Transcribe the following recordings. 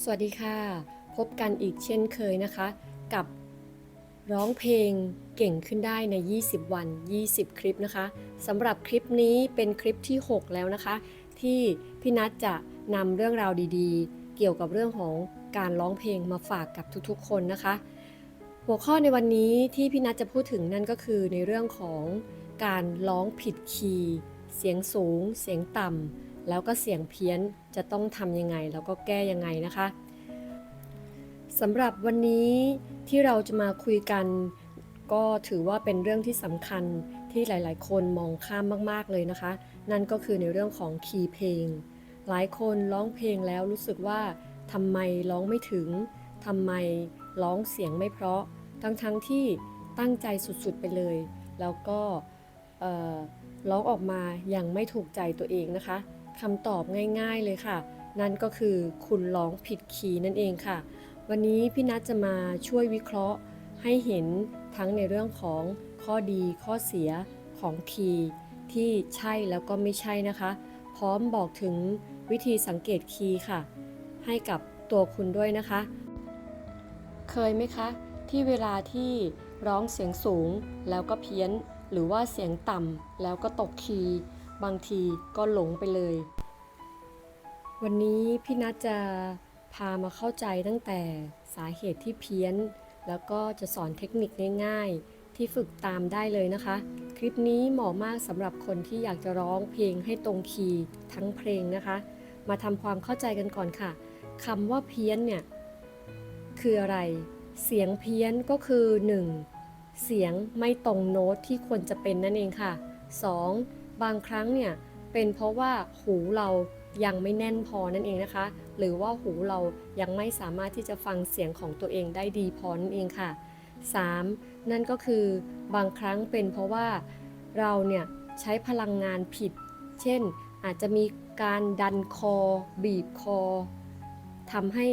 สวัสดีค่ะ พบกันอีกเช่นเคยนะคะ กับร้องเพลงเก่งขึ้นได้ใน 20 วัน 20 คลิปนะคะสำหรับคลิปนี้เป็นคลิปที่ 6 แล้วนะคะ ที่พี่นัทจะนำเรื่องราวดีๆ เกี่ยวกับเรื่องของการร้องเพลงมาฝากกับทุกๆ คนนะคะ หัวข้อในวันนี้ที่พี่นัทจะพูดถึงนั่นก็คือในเรื่องของการร้องผิดคีย์เสียงสูง เสียงต่ำ แล้วก็เสียงเพี้ยนจะต้องทำยังไง แล้วก็แก้ยังไงนะคะสำหรับวันนี้ที่เราจะมาคุยกัน ก็ถือว่าเป็นเรื่องที่สำคัญที่หลาย ๆ คนมองข้ามมาก ๆ เลยนะคะ นั่นก็คือในเรื่องของคีย์เพลง หลายคนร้องเพลงแล้วรู้สึกว่าทำไมร้องไม่ถึงทำไมร้องเสียงไม่เพราะ ทั้งๆทที่ตั้งใจสุด ๆ ไปเลย แล้วก็ร้องออกมายังไม่ถูกใจตัวเองนะคะ คำตอบง่ายๆเลยค่ะ นั่นก็คือคุณร้องผิดคีย์นั่นเองค่ะ วันนี้พี่นัทจะมาช่วยวิเคราะห์ให้เห็นทั้งในเรื่องของข้อดีข้อเสียของคีย์ที่ใช่แล้วก็ไม่ใช่นะคะ พร้อมบอกถึงวิธีสังเกตคีย์ค่ะ ให้กับตัวคุณด้วยนะคะ เคยไหมคะ ที่เวลาที่ร้องเสียงสูงแล้วก็เพี้ยน หรือว่าเสียงต่ำแล้วก็ตกคีย์ บางทีก็หลงไปเลย วันนี้พี่นัทจะพามาเข้าใจตั้งแต่สาเหตุที่เพี้ยน แล้วก็จะสอนเทคนิคง่ายๆ ที่ฝึกตามได้เลยนะคะ คลิปนี้เหมาะมากสำหรับคนที่อยากจะร้องเพลงให้ตรงคีย์ทั้งเพลงนะคะ มาทำความเข้าใจกันก่อนค่ะคำว่าเพี้ยนเนี่ยคืออะไร เสียงเพี้ยนก็คือ 1. เสียงไม่ตรงโน้ตที่ควรจะเป็นนั่นเองค่ะ 2. บางครั้งเนี่ยเป็นเพราะว่าหูเรายังไม่แน่นพอนั่นเองนะคะ หรือว่าหูเรายังไม่สามารถที่จะฟังเสียงของตัวเองได้ดีพอนั่นเองค่ะ 3. นั่นก็คือบางครั้งเป็นเพราะว่าเราเนี่ยใช้พลังงานผิด เช่น อาจจะมีการดันคอ บีบคอทำให้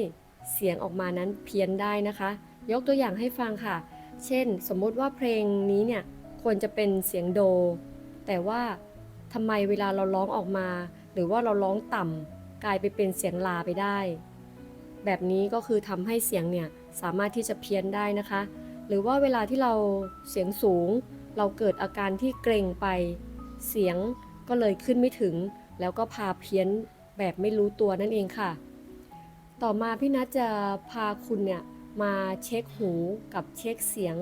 เสียงออกมานั้นเพี้ยนได้นะคะ ยกตัวอย่างให้ฟังค่ะ เช่น สมมติว่าเพลงนี้เนี่ยควรจะเป็นเสียงโด แต่ว่า ทำไมเวลาเราร้องออกมา หรือว่าเราร้องต่ำกลายไปเป็นเสียงลาไปได้ แบบนี้ก็คือทำให้เสียงเนี่ยสามารถที่จะเพี้ยนได้นะคะ หรือว่าเวลาที่เราเสียงสูง เราเกิดอาการที่เกรงไป เสียงก็เลยขึ้นไม่ถึง แล้วก็พาเพี้ยนแบบไม่รู้ตัวนั่นเองค่ะ ต่อมาพี่นัทจะพาคุณเนี่ยมาเช็คหูกับเช็คเสียง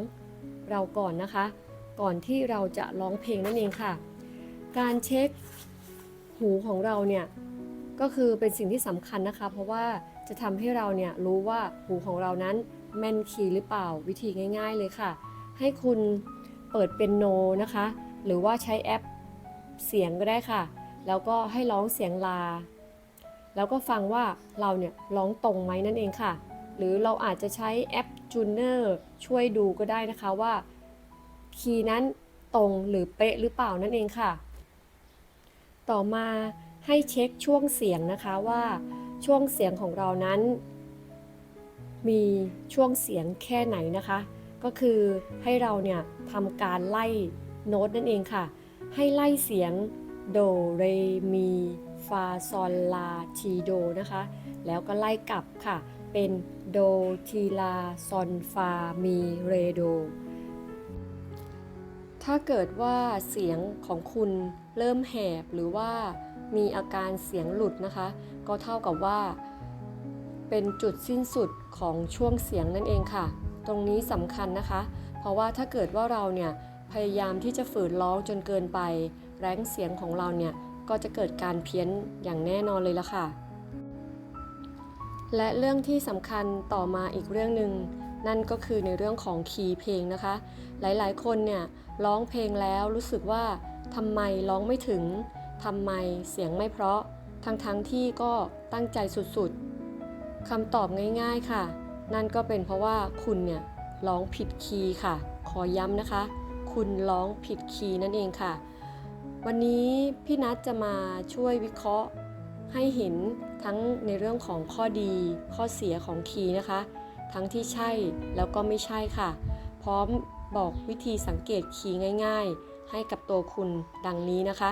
เราก่อนนะคะ ก่อนที่เราจะร้องเพลงนั่นเองค่ะ การเช็คหูของเราเนี่ยก็คือเป็นสิ่งที่สำคัญนะคะ เพราะว่าจะทำให้เราเนี่ยรู้ว่าหูของเรานั้นแม่นคีย์หรือเปล่าวิธีง่าย ๆ เลยค่ะ ให้คุณเปิดเป็นโนนะคะ หรือว่าใช้แอปเสียงก็ได้ค่ะ แล้วก็ให้ร้องเสียงลา แล้วก็ฟังว่าเราเนี่ยร้องตรงไหมนั่นเองค่ะ หรือเราอาจจะใช้แอปจูเนอร์ช่วยดูก็ได้นะคะว่าคีย์นั้นตรงหรือเป๊ะหรือเปล่านั่นเองค่ะ ต่อมาให้เช็คช่วงเสียงนะคะว่าช่วงเสียงของเรานั้น มีช่วงเสียงแค่ไหนนะคะ ก็คือให้เราเนี่ยทำการไล่โน้ตนั่นเองค่ะ ให้ไล่เสียงโดเรมีฟาซอลลาทีโดนะคะ แล้วก็ไล่กลับค่ะ เป็นโดทีลาซอนฟามีเรโด ถ้าเกิดว่าเสียงของคุณเริ่มแหบหรือว่ามีอาการเสียงหลุดนะคะ ก็เท่ากับว่า เป็นจุดสิ้นสุดของช่วงเสียงนั่นเองค่ะ ตรงนี้สำคัญนะคะ เพราะว่าถ้าเกิดว่าเราเนี่ยพยายามที่จะฝืนร้องจนเกินไป แรงเสียงของเราเนี่ยก็จะเกิดการเพี้ยนอย่างแน่นอนเลยละค่ะ และเรื่องที่สำคัญต่อมาอีกเรื่องหนึ่ง นั่นก็คือในเรื่องของคีย์เพลงนะคะ หลายๆ คนเนี่ยร้องเพลงแล้วรู้สึกว่าทำไมร้องไม่ถึงทำไมเสียงไม่เพราะ ทั้งๆทที่ก็ตั้งใจสุดๆคำตอบง่ายๆค่ะ นั่นก็เป็นเพราะว่าคุณเนี่ยร้องผิดคีย์ค่ะ ขอย้ำนะคะ คุณร้องผิดคีย์นั่นเองค่ะ วันนี้พี่นัทจะมาช่วยวิเคราะห์ให้เห็นทั้งในเรื่องของข้อดีข้อเสียของคีย์นะคะ ทั้งที่ใช่แล้วก็ไม่ใช่ค่ะ พร้อมบอกวิธีสังเกตคีย์ง่าย ๆ ให้กับตัวคุณดังนี้นะคะ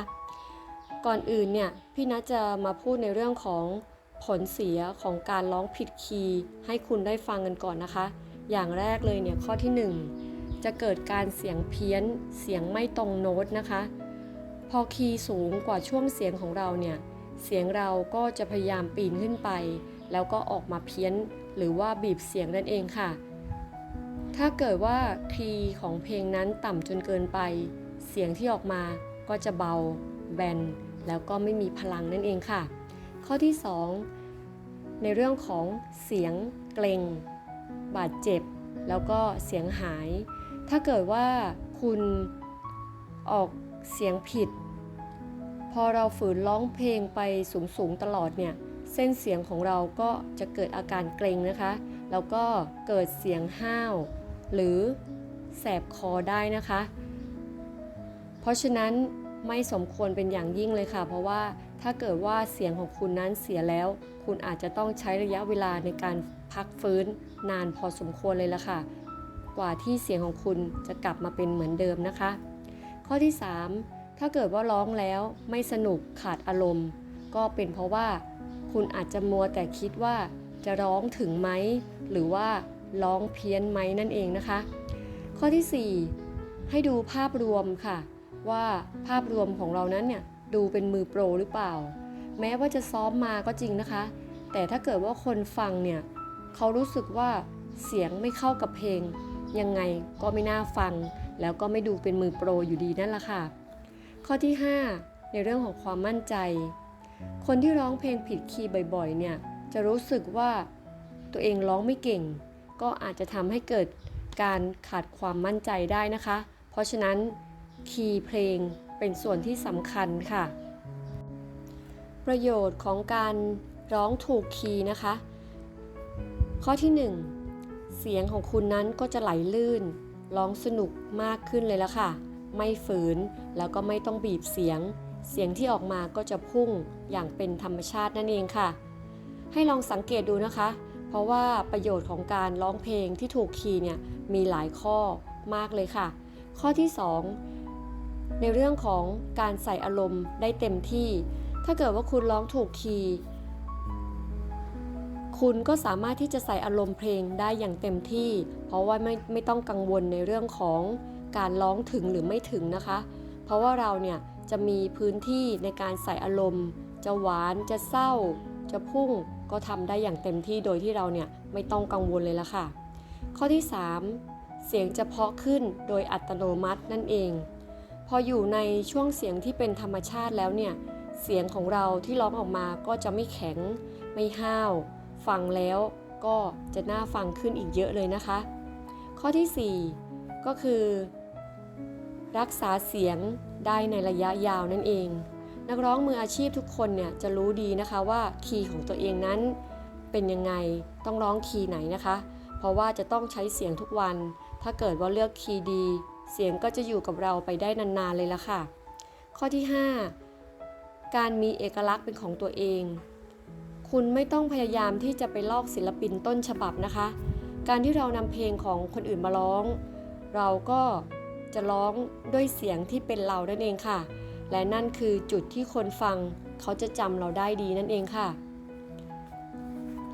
ก่อนอื่นเนี่ยพี่นัทจะมาพูดในเรื่องของผลเสียของการร้องผิดคีย์ให้คุณได้ฟังกันก่อนนะคะ อย่างแรกเลยเนี่ยข้อที่ 1 จะเกิดการเสียงเพี้ยน เสียงไม่ตรงโน้ตนะคะ พอคีย์สูงกว่าช่วงเสียงของเราเนี่ยเสียงเราก็จะพยายามปีนขึ้นไป แล้วก็ออกมาเพี้ยนหรือว่าบีบเสียงนั่นเองค่ะ ถ้าเกิดว่าคีย์ของเพลงนั้นต่ำจนเกินไป เสียงที่ออกมาก็จะเบา แบน แล้วก็ไม่มีพลังนั่นเองค่ะ ข้อที่ 2 ในเรื่องของเสียงเกรงบาดเจ็บ แล้วก็เสียงหาย ถ้าเกิดว่าคุณออกเสียงผิด พอเราฝืนร้องเพลงไปสูงๆตลอดเนี่ย เส้นเสียงของเราก็จะเกิดอาการเกรงนะคะ แล้วก็เกิดเสียงห้าว หรือแสบคอได้นะคะ เพราะฉะนั้นไม่สมควรเป็นอย่างยิ่งเลยค่ะ เพราะว่าถ้าเกิดว่าเสียงของคุณนั้นเสียแล้ว คุณอาจจะต้องใช้ระยะเวลาในการพักฟื้นนานพอสมควรเลยละค่ะ กว่าที่เสียงของคุณจะกลับมาเป็นเหมือนเดิมนะคะ ข้อที่ 3 ถ้าเกิดว่าร้องแล้วไม่สนุกขาดอารมณ์ ก็เป็นเพราะว่า คุณอาจจะมัวแต่คิดว่าจะร้องถึงไหม หรือว่าร้องเพี้ยนไหมนั่นเองนะคะ ข้อที่ 4 ให้ดูภาพรวมค่ะ ว่าภาพรวมของเรานั้นเนี่ยดูเป็นมือโปรหรือเปล่า แม้ว่าจะซ้อมมาก็จริงนะคะ แต่ถ้าเกิดว่าคนฟังเนี่ยเขารู้สึกว่าเสียงไม่เข้ากับเพลง ยังไงก็ไม่น่าฟัง แล้วก็ไม่ดูเป็นมือโปรอยู่ดีนั่นแหละค่ะ ข้อที่ 5 ในเรื่องของความมั่นใจ คนที่ร้องเพลงผิดคีย์บ่อยๆ เนี่ย จะรู้สึกว่าตัวเองร้องไม่เก่ง ก็อาจจะทำให้เกิดการขาดความมั่นใจได้นะคะ เพราะฉะนั้นคีย์เพลงเป็นส่วนที่สำคัญค่ะ ประโยชน์ของการร้องถูกคีย์นะคะ ข้อที่ 1 เสียงของคุณนั้นก็จะไหลลื่น ร้องสนุกมากขึ้นเลยละค่ะ ไม่ฝืนแล้วก็ไม่ต้องบีบเสียง เสียงที่ออกมาก็จะพุ่งอย่างเป็นธรรมชาตินั่นเองค่ะ ให้ลองสังเกตดูนะคะ เพราะว่าประโยชน์ของการร้องเพลงที่ถูกคีย์เนี่ยมีหลายข้อมากเลยค่ะ ข้อที่ 2 ในเรื่องของการใส่อารมณ์ได้เต็มที่ ถ้าเกิดว่าคุณร้องถูกคีย์คุณก็สามารถที่จะใส่อารมณ์เพลงได้อย่างเต็มที่ เพราะว่าไม่ไม่ต้องกังวลในเรื่องของการร้องถึงหรือไม่ถึงนะคะ เพราะว่าเราเนี่ย จะมีพื้นที่ในการใส่อารมณ์ จะหวานจะเศร้า จะพุ่งก็ทำได้อย่างเต็มที่โดยที่เราเนี่ยไม่ต้องกังวลเลยละค่ะ ข้อที่ 3 เสียงจะเพาะขึ้นโดยอัตโนมัตินั่นเอง พออยู่ในช่วงเสียงที่เป็นธรรมชาติแล้วเนี่ยเสียงของเราที่ร้องออกมาก็จะไม่แข็ง ไม่ห้าว ฟังแล้วก็จะน่าฟังขึ้นอีกเยอะเลยนะคะ ข้อที่ 4 ก็คือ รักษาเสียง ได้ในระยะยาวนั่นเอง นักร้องมืออาชีพทุกคนเนี่ยจะรู้ดีนะคะว่าคีย์ของตัวเองนั้นเป็นยังไงต้องร้องคีย์ไหนนะคะ เพราะว่าจะต้องใช้เสียงทุกวัน ถ้าเกิดว่าเลือกคีย์ดี เสียงก็จะอยู่กับเราไปได้นานๆเลยละค่ะ ข้อที่ 5 การมีเอกลักษณ์เป็นของตัวเอง คุณไม่ต้องพยายามที่จะไปลอกศิลปินต้นฉบับนะคะ การที่เรานำเพลงของคนอื่นมาร้อง เราก็ จะร้องด้วยเสียงที่เป็นเรานั่นเองค่ะ และนั่นคือจุดที่คนฟังเขาจะจำเราได้ดีนั่นเองค่ะ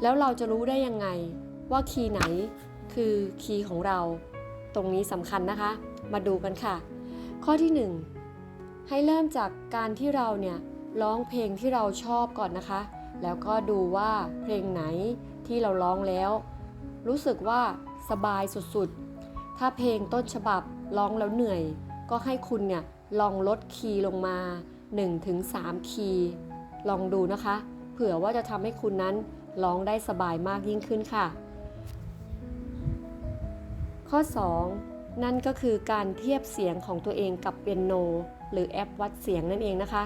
แล้วเราจะรู้ได้ยังไงว่าคีย์ไหนคือคีย์ของเรา ตรงนี้สำคัญนะคะ มาดูกันค่ะ ข้อที่ 1 ให้เริ่มจากการที่เราเนี่ยร้องเพลงที่เราชอบก่อนนะคะ แล้วก็ดูว่าเพลงไหนที่เราร้องแล้ว รู้สึกว่าสบายสุดๆ ถ้าเพลงต้นฉบับ ร้องแล้วเหนื่อย ก็ให้คุณเนี่ยลองลดคีย์ลงมา 1-3 คีย์ลองดูนะคะ เผื่อว่าจะทำให้คุณนั้นร้องได้สบายมากยิ่งขึ้นค่ะ ข้อ 2 นั่นก็คือการเทียบเสียงของตัวเองกับเปียโน หรือแอปวัดเสียงนั่นเองนะคะ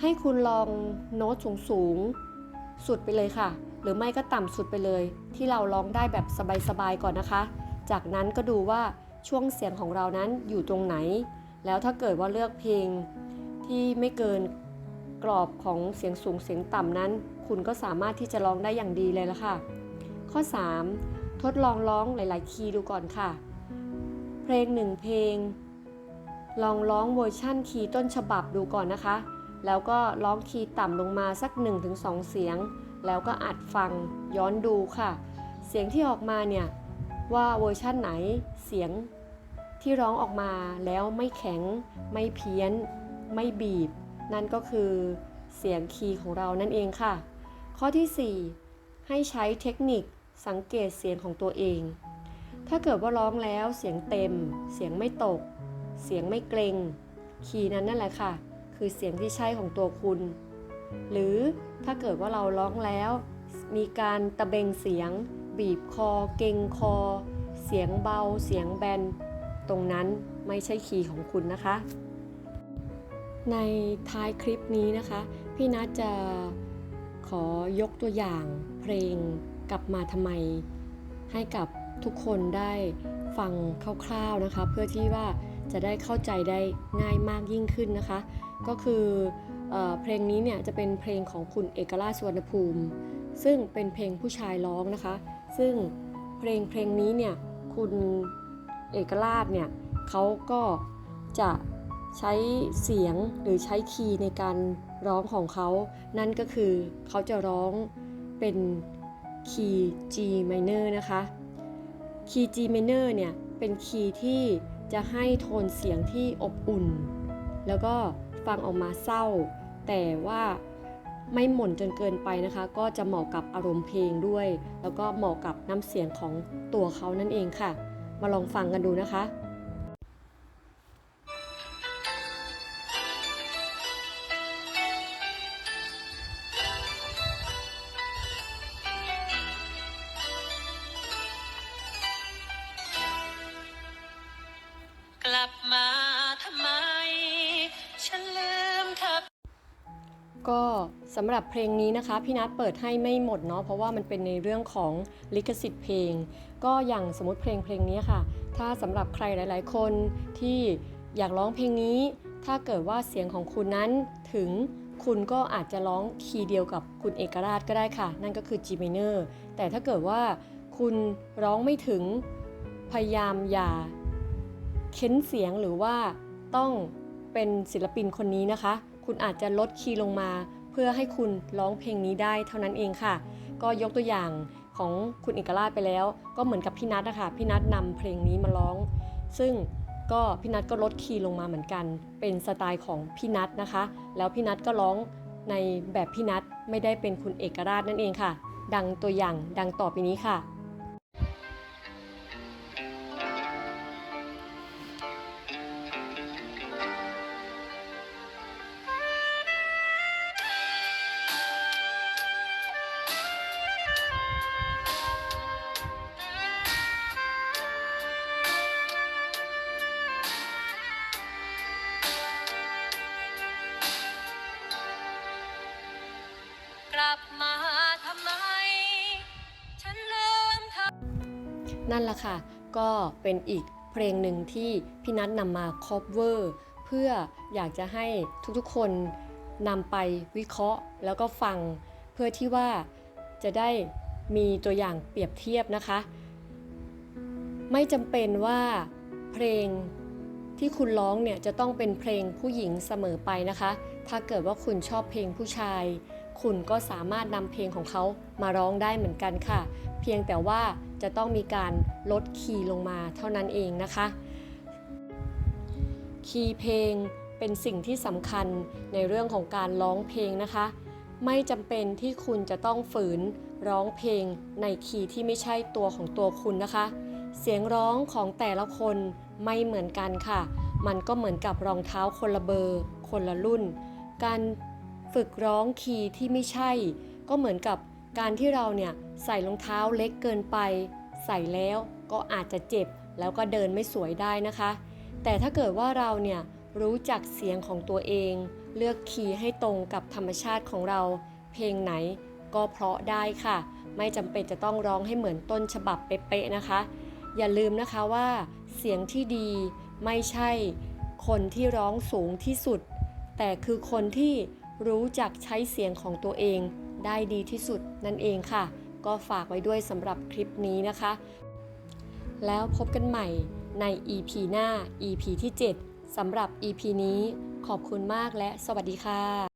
ให้คุณลองโน้ตสูงๆสุดไปเลยค่ะ หรือไม่ก็ต่ำสุดไปเลย ที่เราร้องได้แบบสบายๆก่อนนะคะ จากนั้นก็ดูว่า ช่วงเสียงของเรานั้นอยู่ตรงไหน แล้วถ้าเกิดว่าเลือกเพลงที่ไม่เกินกรอบของเสียงสูงเสียงต่ำนั้น คุณก็สามารถที่จะร้องได้อย่างดีเลยละค่ะ ข้อ 3 ทดลองร้องหลาย ๆ คีย์ดูก่อนค่ะ เพลงหนึ่งเพลง ลองร้องเวอร์ชั่นคีย์ต้นฉบับดูก่อนนะคะ แล้วก็ร้องคีย์ต่ำลงมาสัก 1-2 เสียง แล้วก็อัดฟังย้อนดูค่ะ เสียงที่ออกมาเนี่ย ว่าเวอร์ชั่นไหนเสียงที่ร้องออกมาแล้วไม่แข็ง ไม่เพี้ยน ไม่บีบ นั่นก็คือเสียงคีย์ของเรานั่นเองค่ะ ข้อที่ 4 ให้ใช้เทคนิคสังเกตเสียงของตัวเอง ถ้าเกิดว่าร้องแล้วเสียงเต็ม เสียงไม่ตก เสียงไม่เกรง คีย์นั้นนั่นแหละค่ะ คือเสียงที่ใช่ของตัวคุณ หรือถ้าเกิดว่าเราร้องแล้ว มีการตะเบงเสียง บีบคอ เกรงคอ เสียงเบา เสียงแบน ตรงนั้นไม่ใช่คีย์ของคุณนะคะ ในท้ายคลิปนี้นะคะ พี่นัทจะขอยกตัวอย่างเพลงกลับมาทำไม ให้กับทุกคนได้ฟังคร่าวๆนะคะ เพื่อที่ว่าจะได้เข้าใจได้ง่ายมากยิ่งขึ้นนะคะ ก็คือเออเพลงนี้เนี่ยจะเป็นเพลงของคุณเอกราชสวนภูมิ ซึ่งเป็นเพลงผู้ชายร้องนะคะ ซึ่งเพลงเพลงนี้เนี่ยคุณเอกราชเนี่ยเขาก็จะใช้เสียงหรือใช้คีย์ในการร้องของเขา นั่นก็คือเขาจะร้องเป็นคีย์ G minor นะคะ คีย์ G minor เนี่ยเป็นคีย์ที่จะให้โทนเสียงที่อบอุ่น แล้วก็ฟังออกมาเศร้า แต่ว่า ไม่หม่นจนเกินไปนะคะ ก็จะเหมาะกับอารมณ์เพลงด้วย แล้วก็เหมาะกับน้ำเสียงของตัวเขานั่นเองค่ะ มาลองฟังกันดูนะคะกลับมาทำไม ฉันลืมเธอก็ สำหรับเพลงนี้นะคะพี่นัทเปิดให้ไม่หมดเนาะเพราะว่ามันเป็นในเรื่องของลิขสิทธิ์เพลง ก็อย่างสมมติเพลงเพลงนี้ค่ะ ถ้าสำหรับใครหลาย ๆ คนที่อยากร้องเพลงนี้ ถ้าเกิดว่าเสียงของคุณนั้นถึงคุณก็อาจจะร้องคีย์เดียวกับคุณเอกราชก็ได้ค่ะ นั่นก็คือ G minor แต่ถ้าเกิดว่าคุณร้องไม่ถึงพยายามอย่าเค้นเสียงหรือว่าต้องเป็นศิลปินคนนี้นะคะ คุณอาจจะลดคีย์ลงมา เพื่อให้คุณร้องเพลงนี้ได้เท่านั้นเองค่ะ ก็ยกตัวอย่างของคุณเอกราชไปแล้ว ก็เหมือนกับพี่นัทนะคะพี่นัทนำเพลงนี้มาร้อง ซึ่งก็พี่นัทก็ลดคีย์ลงมาเหมือนกัน เป็นสไตล์ของพี่นัทนะคะ แล้วพี่นัทก็ร้องในแบบพี่นัทไม่ได้เป็นคุณเอกราชนั่นเองค่ะ ดังตัวอย่างดังต่อไปนี้ค่ะ นั่นแหละค่ะ ก็เป็นอีกเพลงหนึ่งที่พี่นัทนำมา cover เพื่ออยากจะให้ทุกๆคนนำไปวิเคราะห์แล้วก็ฟัง เพื่อที่ว่าจะได้มีตัวอย่างเปรียบเทียบนะคะ ไม่จำเป็นว่าเพลงที่คุณร้องเนี่ยจะต้องเป็นเพลงผู้หญิงเสมอไปนะคะ ถ้าเกิดว่าคุณชอบเพลงผู้ชาย คุณก็สามารถนำเพลงของเขามาร้องได้เหมือนกันค่ะ เพียงแต่ว่า จะต้องมีการลดคีย์ลงมาเท่านั้นเองนะคะ คีย์เพลงเป็นสิ่งที่สำคัญในเรื่องของการร้องเพลงนะคะ ไม่จำเป็นที่คุณจะต้องฝืนร้องเพลงในคีย์ที่ไม่ใช่ตัวของตัวคุณนะคะ เสียงร้องของแต่ละคนไม่เหมือนกันค่ะ มันก็เหมือนกับรองเท้าคนละเบอร์ คนละรุ่น การฝึกร้องคีย์ที่ไม่ใช่ ก็เหมือนกับ การที่เราเนี่ยใส่รองเท้าเล็กเกินไป ใส่แล้วก็อาจจะเจ็บแล้วก็เดินไม่สวยได้นะคะ แต่ถ้าเกิดว่าเราเนี่ยรู้จักเสียงของตัวเอง เลือกคีย์ให้ตรงกับธรรมชาติของเรา เพลงไหนก็เพราะได้ค่ะ ไม่จำเป็นจะต้องร้องให้เหมือนต้นฉบับเป๊ะๆนะคะ อย่าลืมนะคะว่า เสียงที่ดีไม่ใช่คนที่ร้องสูงที่สุด แต่คือคนที่รู้จักใช้เสียงของตัวเอง ได้ดีที่สุดนั่นเองค่ะ ก็ฝากไว้ด้วยสำหรับคลิปนี้นะคะ แล้วพบกันใหม่ใน EP หน้า EP ที่ 7สำหรับ EP นี้ขอบคุณมากและสวัสดีค่ะ